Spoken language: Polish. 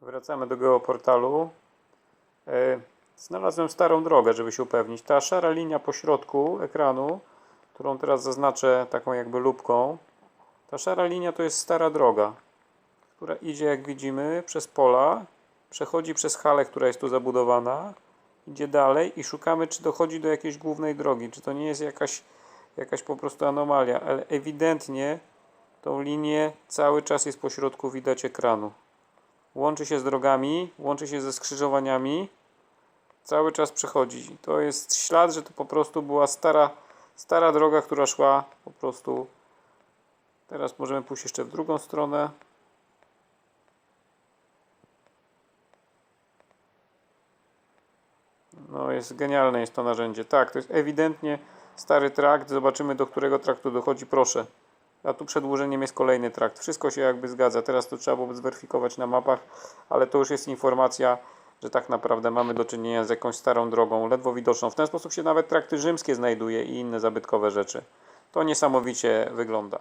Wracamy do geoportalu. E, Znalazłem starą drogę, żeby się upewnić. Ta szara linia po środku ekranu, którą teraz zaznaczę taką jakby lupką, ta szara linia to jest stara droga, która idzie, jak widzimy, przez pola, przechodzi przez halę, która jest tu zabudowana, idzie dalej i szukamy, czy dochodzi do jakiejś głównej drogi, czy to nie jest jakaś, jakaś po prostu anomalia, ale ewidentnie tą linię cały czas jest po środku widać ekranu. Łączy się z drogami, łączy się ze skrzyżowaniami, cały czas przechodzi. To jest ślad, że to po prostu była stara, stara droga, która szła po prostu. Teraz możemy pójść jeszcze w drugą stronę. No jest genialne jest to narzędzie. Tak, to jest ewidentnie stary trakt. Zobaczymy do którego traktu dochodzi, proszę. A tu przedłużeniem jest kolejny trakt. Wszystko się jakby zgadza. Teraz to trzeba byłoby zweryfikować na mapach, ale to już jest informacja, że tak naprawdę mamy do czynienia z jakąś starą drogą, ledwo widoczną. W ten sposób się nawet trakty rzymskie znajduje i inne zabytkowe rzeczy. To niesamowicie wygląda.